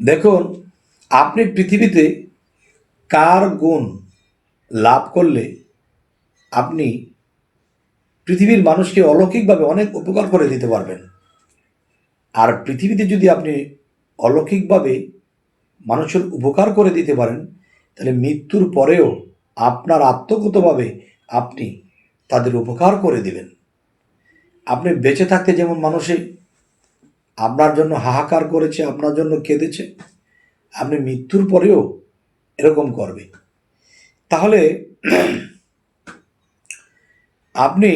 দেখুন, আপনি পৃথিবীতে কার গুণ লাভ করলে আপনি পৃথিবীর মানুষকে অলৌকিকভাবে অনেক উপকার করে দিতে পারবেন। আর পৃথিবীতে যদি আপনি অলৌকিকভাবে মানুষের উপকার করে দিতে পারেন, তাহলে মৃত্যুর পরেও আপনার আত্মগতভাবে আপনি তাদের উপকার করে দিবেন। আপনি বেঁচে থাকতে যেমন মানুষে আপনার জন্য হাহাকার করেছে, আপনার জন্য কেঁদেছে, আপনি মৃত্যুর পরেও এরকম করবে তাহলে আপনি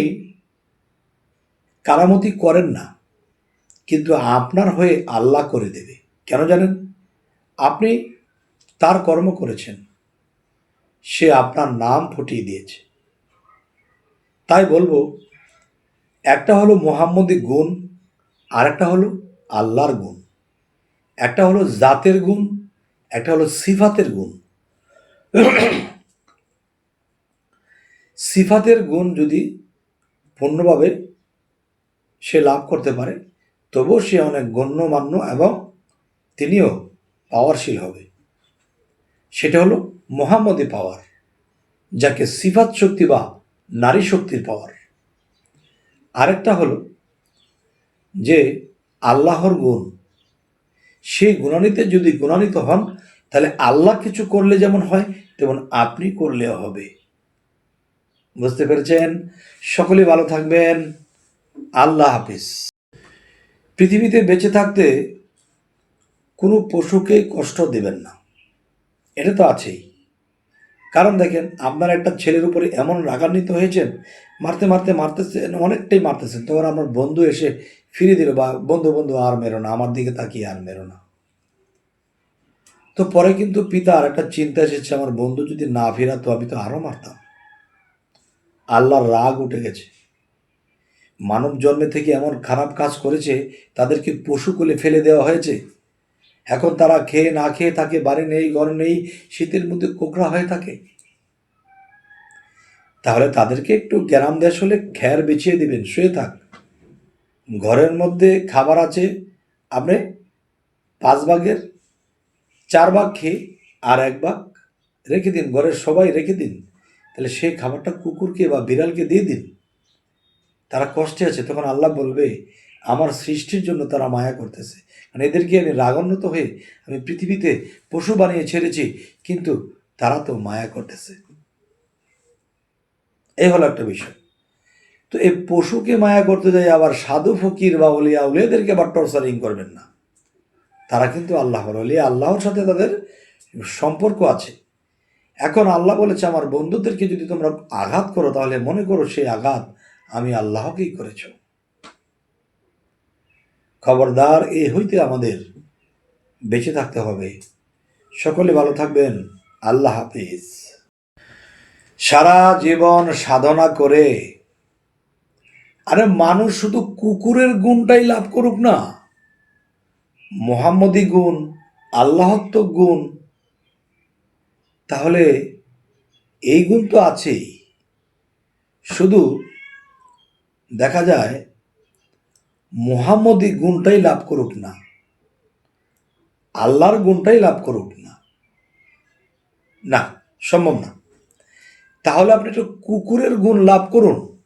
কারামতি করেন না, কিন্তু আপনার হয়ে আল্লাহ করে দেবে। কেন জানেন? আপনি তার কর্ম করেছেন, সে আপনার নাম ফুটিয়ে দিয়েছে। তাই বলব, একটা হলো মোহাম্মদী গুণ আর একটা হলো আল্লাহর গুণ। একটা হলো জাতের গুণ, একটা হলো সিফাতের গুণ। সিফাতের গুণ যদি পূর্ণভাবে সে লাভ করতে পারে, তবুও সে অনেক গণ্যমান্য এবং তিনিও পাওয়ারশীল হবে। সেটা হলো মোহাম্মদী পাওয়ার যাকে সিফাত শক্তি বা নারী শক্তির পাওয়ার আরেকটা হলো যে আল্লাহর গুণ। সেই গুণানিতে যদি গুণান্বিত হন, তাহলে আল্লাহ কিছু করলে যেমন হয়, তেমন আপনি করলেও হবে। বুঝতে পেরেছেন? সকলে ভালো থাকবেন। আল্লাহ হাফিজ। পৃথিবীতে বেঁচে থাকতে কোনো পশুকে কষ্ট দেবেন না। এটা তো আছেই। কারণ দেখেন, আপনার একটা ছেলের উপরে এমন রাগান্বিত হয়েছেন মারতে মারতে মারতেছেন অনেকটাই মারতেছেন তখন আমার বন্ধু এসে ফিরে দিল, বা, বন্ধু বন্ধু, আর মেরো না, আমার দিকে তাকিয়ে আর মেরো না। তো পরে কিন্তু পিতা আর একটা চিন্তা এসেছে, আমার বন্ধু যদি না ফেরাতো, আমি তো আরও মারতাম। আল্লাহর রাগ উঠে গেছে। মানব জন্মে থেকে এমন খারাপ কাজ করেছে, তাদেরকে পশু কোলে ফেলে দেওয়া হয়েছে। এখন তারা খেয়ে না খেয়ে থাকে, বাড়ি নেই, ঘর নেই, শীতের মধ্যে কোকড়া হয়ে থাকে। তাহলে তাদেরকে একটু গ্রাম দেশ হলে খ্যার বেছিয়ে দিবেন, শুয়ে থাক। ঘরের মধ্যে খাবার আছে, আপনি পাঁচ ভাগের চার ভাগ খেয়ে আর এক ভাগ রেখে দিন, ঘরের সবাই রেখে দিন। তাহলে সেই খাবারটা কুকুরকে বা বিড়ালকে দিয়ে দিন। তারা কষ্টে আছে, তখন আল্লাহ বলবে, আমার সৃষ্টির জন্য তারা মায়া করতেছে। মানে এদেরকে আমি রাগান্বিত হয়ে আমি পৃথিবীতে পশু বানিয়ে ছেড়েছি, কিন্তু তারা তো মায়া করতেছে। এই হলো একটা বিষয়। তো এই পশুকে মায়া করতে যাই আবার সাধু ফকির বা অলিয়া উলিয়াদেরকে আবার টর্চারিং করবেন না। তারা কিন্তু আল্লাহর অলিয়া আল্লাহর সাথে তাদের সম্পর্ক আছে। এখন আল্লাহ বলেছে, আমার বন্ধুদেরকে যদি তোমরা আঘাত করো, তাহলে মনে করো সেই আঘাত আমি আল্লাহকেই করেছ। খবরদার এ হইতে আমাদের বেঁচে থাকতে হবে। সকলে ভালো থাকবেন। আল্লাহ হাফিজ। সারা জীবন সাধনা করে। আরে মানুষ শুধু কুকুরের গুণটাই লাভ করুক না। মোহাম্মদী গুণ, আল্লাহত্ব গুণ, তাহলে এই গুণ তো আছেই। শুধু দেখা যায়, মোহাম্মদী গুণটাই লাভ করুক না। আল্লাহর গুণটাই লাভ করুক না। না, সম্ভব না। তাহলে আপনি একটু কুকুরের গুণ লাভ করুন।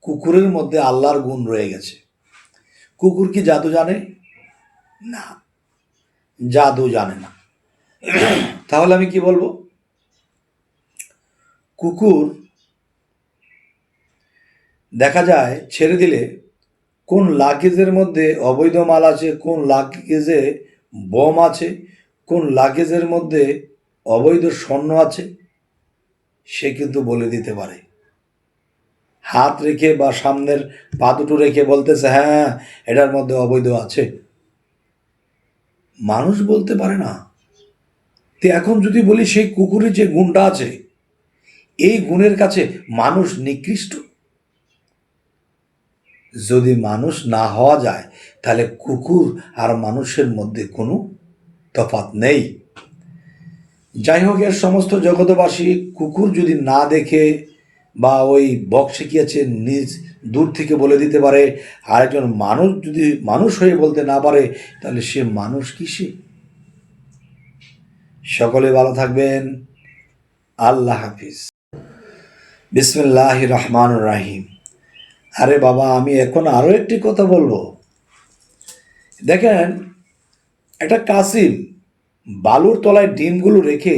কুকুরের মধ্যে আল্লাহর গুণ রয়ে গেছে। কুকুর কি জাদু জানে? না। জাদু জানে না। তাহলে আমি কি বলব? কুকুর দেখা যায় ছেড়ে দিলে কোন লাগেজের মধ্যে অবৈধ মাল আছে, কোন লাগেজে বোম আছে, কোন লাগেজের মধ্যে অবৈধ স্বর্ণ আছে সে কিন্তু বলে দিতে পারে। হাত রেখে বা সামনের পা দুটো রেখে বলতেছে হ্যাঁ এটার মধ্যে অবৈধ আছে। মানুষ বলতে পারে না। তো এখন যদি বলি সেই কুকুরের যে গুণটা আছে, এই গুণের কাছে মানুষ নিকৃষ্ট? যদি মানুষ না হওয়া যায়, তাহলে কুকুর আর মানুষের মধ্যে কোনো তফাৎ নেই। যাই হোক এর সমস্ত জগতবাসী কুকুর যদি না দেখে বা ওই বক শিখিয়েছে নিজ দূর থেকে বলে দিতে পারে আর একজন মানুষ যদি মানুষ হয়ে বলতে না পারে, তাহলে সে মানুষ কি সে? সকলে ভালো থাকবেন। আল্লাহ হাফিজ। বিসমিল্লাহ রহমান রাহিম। আরে বাবা, আমি এখন আরও একটি কথা বলব। দেখেন, একটা কাসিম বালুর তলায় ডিমগুলো রেখে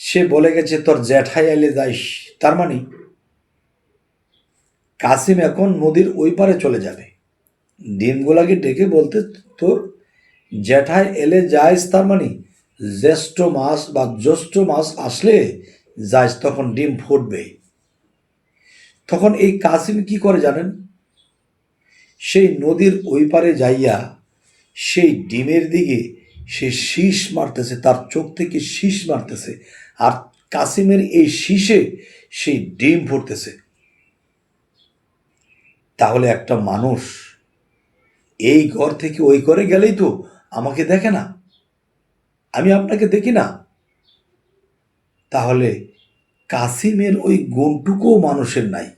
সে বলে গেছে, তোর জ্যাঠাই এলে যাইস। তার মানে কাসিম এখন নদীর ওই পারে চলে যাবে। ডিমগুলাকে ডেকে বলতে, তোর জ্যাঠাই এলে যাইস। তার মানে জ্যেষ্ঠ মাস বা জ্যৈষ্ঠ মাস আসলে যাইস, তখন ডিম ফুটবে তখন এই কাসিম কি করে জানেন? সেই নদীর ওই পারে যাইয়া সেই ডিমের দিকে সে শীষ মারতেছে, তার চোখ থেকে শীষ মারতেছে আর কাসিমের এই শীষে সেই ডিম ফুটতেছে তাহলে একটা মানুষ এই ঘর থেকে ওই ঘরে গেলেই তো আমাকে দেখে না। আমি আপনাকে দেখি না। তাহলে কাসিমের ওই গুণটুকুও মানুষের নাই।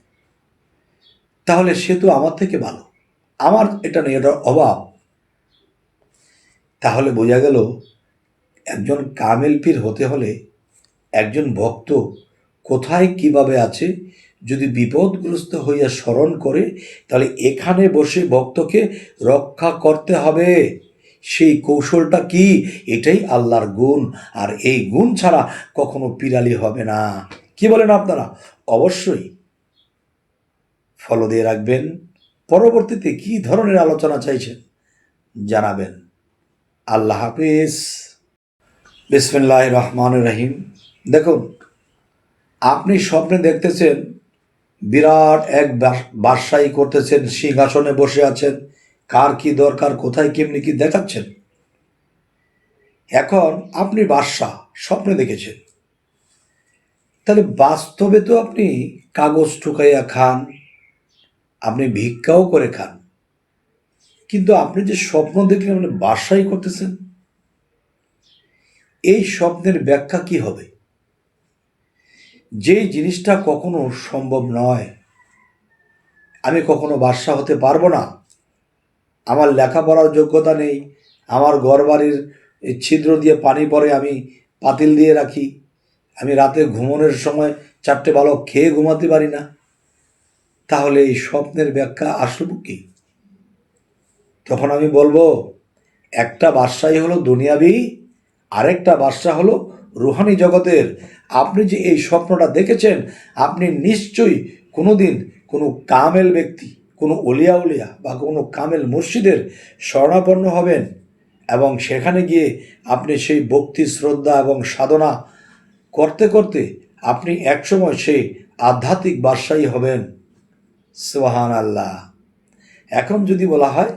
তাহলে সে তো আমার থেকে ভালো। আমার এটা এটার অভাব। তাহলে বোঝা গেল একজন কামেল পীর হতে হলে একজন ভক্ত কোথায় কীভাবে আছে, যদি বিপদগ্রস্ত হইয়া স্মরণ করে, তাহলে এখানে বসে ভক্তকে রক্ষা করতে হবে। সেই কৌশলটা কি? এটাই আল্লাহর গুণ। আর এই গুণ ছাড়া কখনো পিরালি হবে না। কি বলেন আপনারা? অবশ্যই ফলো দিয়ে রাখবেন। পরবর্তীতে কি ধরনের আলোচনা চাইছেন? জানাবেন। আল্লাহ হাফিজ। বিসমিল্লাহ রহমান রহিম। দেখুন, আপনি স্বপ্নে দেখতেছেন, বিরাট এক বাদশাহী করতেছেন, সিংহাসনে বসে আছেন, কার কি দরকার, কোথায় কেমনি কি দেখাচ্ছেন? এখন আপনি বাদশাহ, স্বপ্নে দেখেছেন। তাহলে বাস্তবে তো আপনি কাগজ ঠুকাইয়া খান, আপনি ভিক্ষাও করে খান। কিন্তু আপনি যে স্বপ্ন দেখলে মানে বাসাই করতেছেন, এই স্বপ্নের ব্যাখ্যা কি হবে? যে জিনিসটা কখনো সম্ভব নয়, আমি কখনো বাদশা হতে পারব না। আমার লেখাপড়ার যোগ্যতা নেই, আমার ঘর বাড়ির ছিদ্র দিয়ে পানি পরে আমি পাতিল দিয়ে রাখি, আমি রাতে ঘুমানোর সময় চারটে বালক খেয়ে ঘুমাতে পারি না। তাহলে এই স্বপ্নের ব্যাখ্যা আসব কি? তখন আমি বলব, একটা বাদশাহী হলো দুনিয়াবি, আরেকটা বাদশাহ হলো রুহানি জগতের। আপনি যে এই স্বপ্নটা দেখেছেন, আপনি নিশ্চয়ই কোনোদিন কোনো কামেল ব্যক্তি, কোনো অলিয়া উলিয়া বা কোনো কামেল মসজিদের শরণাপন্ন হবেন এবং সেখানে গিয়ে আপনি সেই ভক্তি, শ্রদ্ধা এবং সাধনা করতে করতে আপনি একসময় সেই আধ্যাত্মিক বাদশাহী হবেন। সোহান আল্লাহ এখন যদি বলা হয়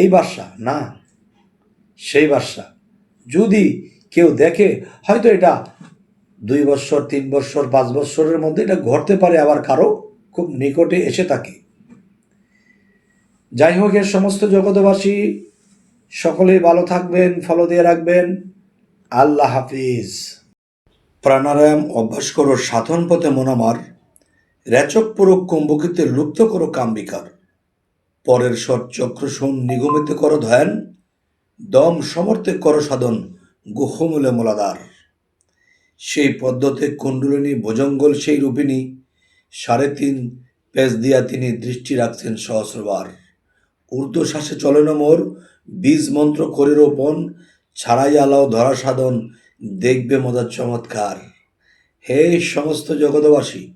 এই বাদশা? না, সেই বাদশা। যদি কেউ দেখে, হয়তো এটা দুই বছর তিন বছর পাঁচ বছরের মধ্যে এটা ঘটতে পারে, আবার কারও খুব নিকটে এসে থাকে যাই হোক, এর সমস্ত জগতবাসী সকলেই ভালো থাকবেন, ফলো দিয়ে রাখবেন। আল্লাহ হাফিজ। প্রাণায়াম অভ্যাস করো, সাধন পথে মনামার রেচক পুরো কুম্ভকিতে লুপ্ত করো, কাম্বিকার। পরের স্বর চক্র শোন নিগমিত কর ধ্যান, দম সমর্থে করো সাধন গুহমূলে মোলাদার। সেই পদ্ধতি কুণ্ডলিনী ভোজঙ্গল সেই রূপিণী, সাড়ে তিন পেজ দিয়া তিনি দৃষ্টি রাখছেন সহস্রবার। ঊর্ধ্ব শ্বাসে চলে মোর, বীজ মন্ত্র করে রোপণ, ছাড়াই আলাও ধরা সাধন, দেখবে মজার চমৎকার। হে সমস্ত জগতবাসী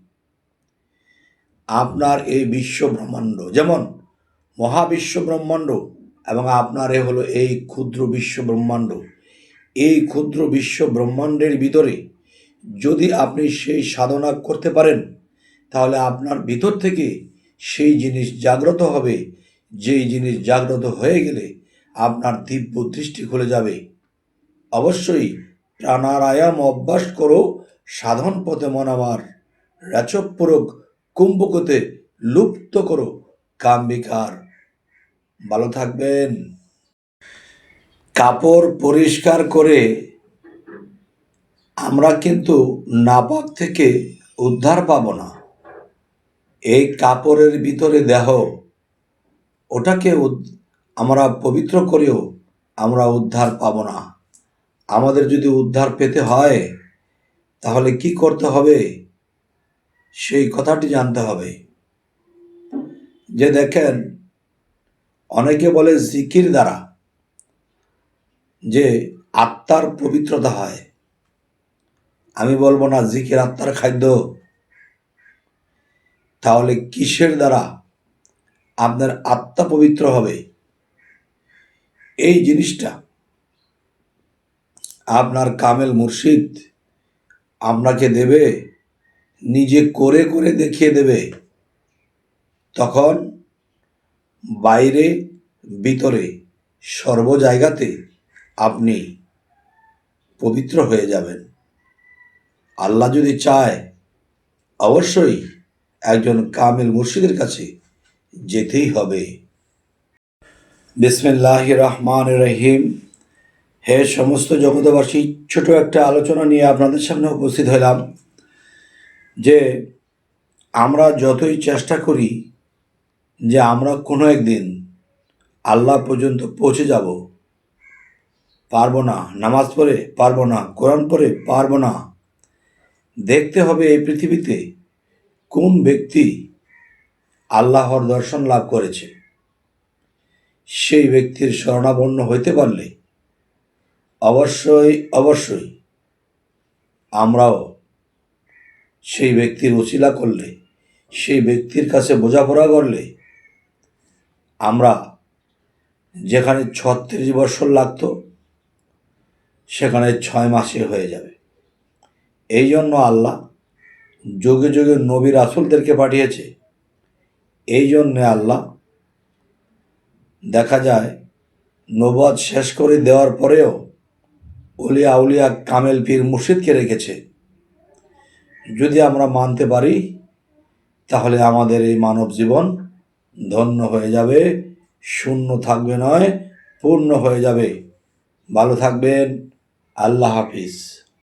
আপনার এই বিশ্ব ব্রহ্মাণ্ড, যেমন মহাবিশ্ব ব্রহ্মাণ্ড এবং আপনার এ হলো এই ক্ষুদ্র বিশ্ব ব্রহ্মাণ্ড এই ক্ষুদ্র বিশ্ব ব্রহ্মাণ্ডের ভিতরে যদি আপনি সেই সাধনা করতে পারেন, তাহলে আপনার ভিতর থেকে সেই জিনিস জাগ্রত হবে। যেই জিনিস জাগ্রত হয়ে গেলে আপনার দিব্য দৃষ্টি খুলে যাবে। অবশ্যই প্রাণারায়াম অভ্যাস করো, সাধন পথে মন আমার রেচকপূরক কুম্ভকতে লুপ্ত করো, কাম্বিকার। ভালো থাকবেন। কাপড় পরিষ্কার করে আমরা কিন্তু নাপাক থেকে উদ্ধার পাব না। এই কাপড়ের ভিতরে দেহ, ওটাকে আমরা পবিত্র করেও আমরা উদ্ধার পাব না। আমাদের যদি উদ্ধার পেতে হয়, তাহলে কি করতে হবে? সেই কথাটি জানতে হবে। যে দেখেন অনেকে বলে জিকির দ্বারা যে আত্মার পবিত্রতা হয়। আমি বলব না জিকির আত্মার খাদ্য। তাহলে কিসের দ্বারা আপনার আত্মা পবিত্র হবে? এই জিনিসটা আপনার কামেল মুর্শিদ আপনাকে দেবে, নিজে করে করে দেখিয়ে দেবে। তখন বাইরে, ভিতরে সর্ব জায়গাতে আপনি পবিত্র হয়ে যাবেন। আল্লাহ যদি চায়, অবশ্যই একজন কামিল মুর্শিদের কাছে যেতেই হবে। বিসমিল্লাহ রহমান রহিম। হে সমস্ত জগতবাসী ছোট একটা আলোচনা নিয়ে আপনাদের সামনে উপস্থিত হলাম যে আমরা যতই চেষ্টা করি যে আমরা কোনো একদিন আল্লাহ পর্যন্ত পৌঁছে যাব। পারব না। নামাজ পড়ে পারব না। কোরআন পড়ে পারব না। দেখতে হবে এই পৃথিবীতে কোন ব্যক্তি আল্লাহর দর্শন লাভ করেছে। সেই ব্যক্তির শরণাপন্ন হইতে পারলে অবশ্যই অবশ্যই আমরাও সেই ব্যক্তির উচিলা করলে, সেই ব্যক্তির কাছে বোঝাপড়া করলে আমরা যেখানে ছত্রিশ বছর লাগতো, সেখানে ছয় মাসে হয়ে যাবে। এই জন্য আল্লাহ যুগে যুগে নবী রাসুলদেরকে পাঠিয়েছে। এই জন্যে আল্লাহ দেখা যায় নবাদ শেষ করে দেওয়ার পরেও উলিয়া আউলিয়া কামেল পীর মুর্শিদকে রেখেছে। যদি আমরা মানতে পারি, তাহলে আমাদের এই মানব জীবন ধন্য হয়ে যাবে শূন্য থাকবে নয় পূর্ণ হয়ে যাবে। ভালো থাকবেন আল্লাহ হাফিজ।